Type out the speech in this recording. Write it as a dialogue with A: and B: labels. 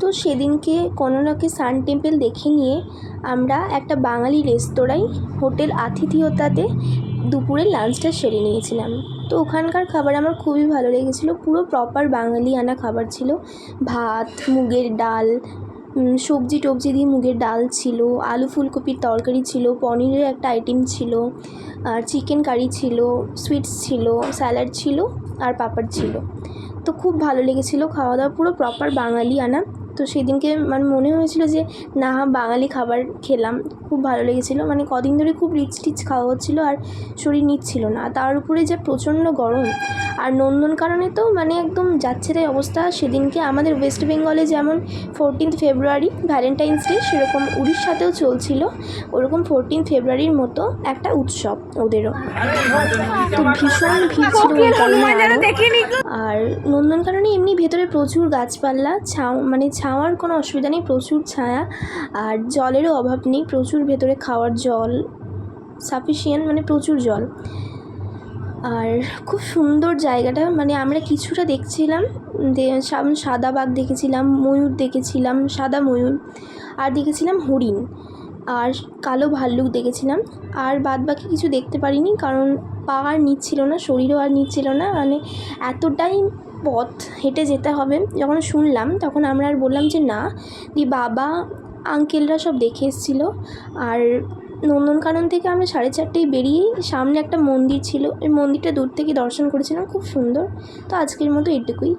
A: তো সেদিনকে কোনোরকে সান টেম্পল দেখে নিয়ে আমরা একটা বাঙালি রেস্তোরাঁয় হোটেল আতিথিয়তাতে দুপুরে লাঞ্চটা সেরে নিয়েছিলাম। তো ওখানকার খাবার আমার খুবই ভালো লেগেছিলো, পুরো প্রপার বাঙালিয়ানা খাবার ছিল। ভাত, মুগের ডাল সবজি টবজি দিয়ে মুগের ডাল ছিল, আলু ফুলকপির তরকারি ছিল, পনিরের একটা আইটেম ছিল, আর চিকেন কারি ছিল সুইটস ছিল স্যালাড ছিল, আর পাপড় ছিল। তো খুব ভালো লেগেছিলো খাওয়া দাওয়া, পুরো প্রপার বাঙালিয়ানা। তো সেদিনকে মানে মনে হয়েছিল যে না বাঙালি খাবার খেলাম খুব ভালো লেগেছিলো। মানে কদিন ধরে খুব রিচ টিচ খাওয়া হচ্ছিল আর শরীর নিচ্ছিল না। তার উপরে যে প্রচণ্ড গরম আর নন্দনকাননে তো মানে একদম যাচ্ছে তাই অবস্থা। সেদিনকে আমাদের ওয়েস্ট বেঙ্গলে যেমন ফোরটিন্থ ফেব্রুয়ারি ভ্যালেন্টাইন্স ডে সেরকম উড়িষ্যাতেও চলছিল। ওরকম ফোরটিন ফেব্রুয়ারির মতো একটা উৎসব ওদেরও। তো ভীষণ ভিড় ছিল ওই কারণে আর নন্দনকাননে এমনি ভেতরে প্রচুর গাছপালা ছাও মানে ছাওয়ার কোনো অসুবিধা নেই, প্রচুর ছায়া, আর জলেরও অভাব নেই, প্রচুর ভেতরে খাওয়ার জল সাফিসিয়েন্ট মানে প্রচুর জল। আর খুব সুন্দর জায়গাটা মানে আমরা কিছুটা দেখছিলাম সাদা বাঘ দেখেছিলাম, ময়ূর দেখেছিলাম, সাদা ময়ূর, আর দেখেছিলাম হরিণ, আর কালো ভাল্লুক দেখেছিলাম, আর বাদ বাকি কিছু দেখতে পারিনি, কারণ পা আর নিচ্ছিল না, শরীরও আর নিচ্ছিল না মানে এতটাই পথ হেঁটে যেতে হবে। যখন শুনলাম, তখন আমরা আর বললাম যে, না, দি বাবা, আঙ্কেলরা সব দেখে এসেছিল। আর নন্দনকানন থেকে আমরা সাড়ে চারটেয় বেরিয়ে সামনে একটা মন্দির ছিল। ওই মন্দিরটা দূর থেকে দর্শন করেছিলাম, খুব সুন্দর। তো আজকের মতো এটুকুই।